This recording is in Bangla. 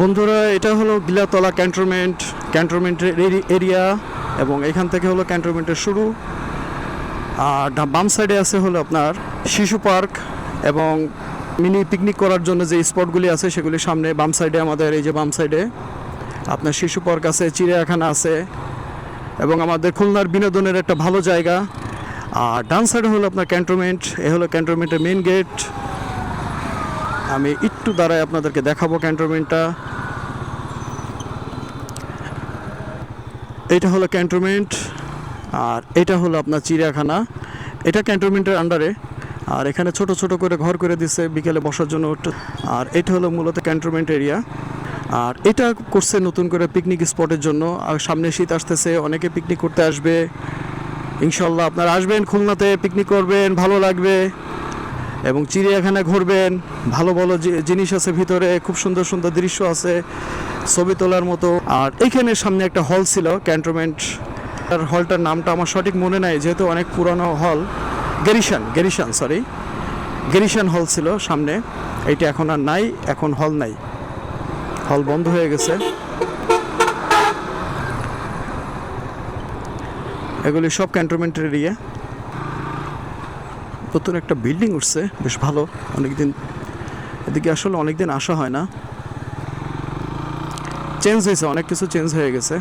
বন্ধুরা, এটা হলো গিলাতলা ক্যান্টনমেন্ট ক্যান্টনমেন্টের এরিয়া এবং এখান থেকে হলো ক্যান্টনমেন্টের শুরু। আর বাম সাইডে আছে হলো আপনার শিশু পার্ক এবং মিনি পিকনিক করার জন্য যে স্পটগুলি আছে সেগুলি সামনে, বাম সাইডে আমাদের এই যে বাম সাইডে আপনার শিশু পার্ক আছে, চিড়িয়াখানা আছে এবং আমাদের খুলনার বিনোদনের একটা ভালো জায়গা। আর ডান সাইডে হলো আপনার ক্যান্টনমেন্ট, এ হলো ক্যান্টনমেন্টের মেন গেট। আমি একটু দাঁড়ায় আপনাদেরকে দেখাবো ক্যান্টনমেন্টটা। এটা হলো ক্যান্টনমেন্ট, আর এটা হলো আপনার চিড়িয়াখানা। এটা ক্যান্টনমেন্টের আন্ডারে, আর এখানে ছোট ছোট করে ঘর করে দিছে বিকেলে বসার জন্য। আর এটা হলো মূলত ক্যান্টনমেন্ট এরিয়া। আর এটা করছে নতুন করে পিকনিক স্পটের জন্য। আর সামনে শীত আসতেছে, অনেকে পিকনিক করতে আসবে। ইনশাল্লাহ আপনারা আসবেন, খুলনাতে পিকনিক করবেন, ভালো লাগবে। এবং চিড়িয়াখানা ঘুরবেন, ভালো ভালো জিনিস আছে ভিতরে, খুব সুন্দর সুন্দর দৃশ্য আছে, ছবি তোলার মতো। আর এইখানে সামনে একটা হল ছিল, ক্যান্টনমেন্ট। আর হলটার নামটা আমার সঠিক মনে নাই, যেহেতু অনেক পুরানো হল। গেরিশান গেরিশান সরি গেরিশান হল ছিল সামনে। এইটা এখন আর নাই, এখন হল নাই। হল বন্ধ হয়ে গেছে। এগুলি সব ক্যান্টনমেন্টের এরিয়া নতুন একটা বিল্ডিং উঠছে, বেশ ভালো। অনেকদিন এদিকে আসলে অনেকদিন আসা হয় না। চেঞ্জ হয়েছে, অনেক কিছু চেঞ্জ হয়ে গেছে।